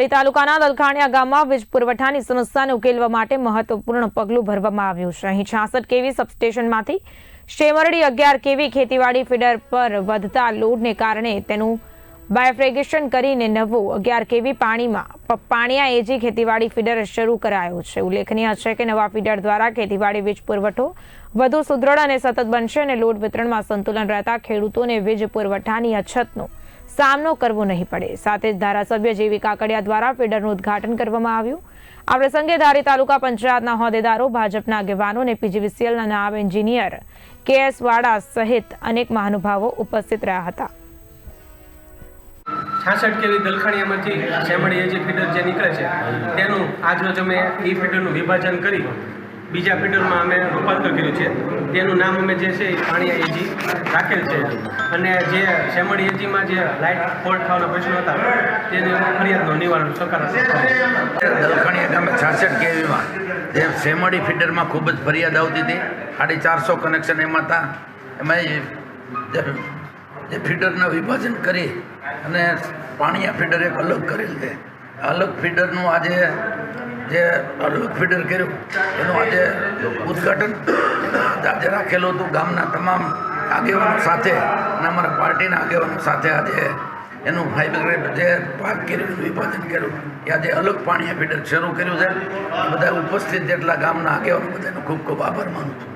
ધારી તાલુકાના દલખાણિયા ગામમાં વીજ પુરવઠાની સમસ્યાને ઉકેલવા માટે મહત્વપૂર્ણ પગલું ભરવામાં આવ્યું છે. અહીં છાસઠ કેવી સબસ્ટેશનમાંથી શેમરડી અગિયાર કેવી ખેતીવાડી ફીડર પર વધતા લોડને કારણે તેનું બાયોફ્રેગેશન કરીને નવું અગિયાર કેવી પાણીમાં પાણીયા એજી ખેતીવાડી ફીડર શરૂ કરાયો છે. ઉલ્લેખનીય છે કે નવા ફીડર દ્વારા ખેતીવાડી વીજ પુરવઠો વધુ સુદૃઢ અને સતત બનશે અને લોડ વિતરણમાં સંતુલન રહેતા ખેડૂતોને વીજ પુરવઠાની અછતનો સામનો કરવો નહીં પડે. સાથે જ ધારાસભ્ય જેવી કાકડિયા દ્વારા ફીડરનું ઉદઘાટન કરવામાં આવ્યું. આ પ્રસંગે ધારી તાલુકા પંચાયતના હોદ્દેદારો, ભાજપના આગેવાનો અને પીજીવીસીએલના નાયબ એન્જિનિયર કે એસ વાડા સહિત અનેક મહાનુભાવો ઉપસ્થિત રહ્યા હતા. છાસઠ કેવી દલખાણીયામાંથી શેમડી જે ફીડર જે નીકળે છે, તેનું આજરોજ અમે એ ફીડરનું વિભાજન કરી બીજા ફીડરમાં અમે રૂપાંતર કર્યું છે. તેનું નામ અમે જે છે એ પાણીયા એજી રાખેલ છે. અને જે શેમડી એજીમાં જે લાઇટ ફોલ્ટ થવાના પ્રશ્નો હતા, તેની ફરિયાદનું નિવારણ સકારાત્મક ગામે છાસઠ કેવીમાં જે સેમડી ફીડરમાં ખૂબ જ ફરિયાદ આવતી હતી. સાડી ચારસો કનેક્શન એમાં હતા. એમાં જે ફીડરના વિભાજન કરી અને પાણીયા ફીડર એક અલગ કરેલ છે. અલગ ફીડરનું આજે જે અલગ ફીડર કર્યું. એનું આજે ઉદ્ઘાટન આજે રાખેલું હતું ગામના તમામ આગેવાનો સાથે અને અમારા પાર્ટીના આગેવાનો સાથે આજે એનું ફાઈબર જે પાક કર્યું વિભાજન કર્યું, એ આજે અલગ પાણીયા ફીડર શરૂ કર્યું છે. બધા ઉપસ્થિત જેટલા ગામના આગેવાનો બધાનો ખૂબ ખૂબ આભાર માનું છું.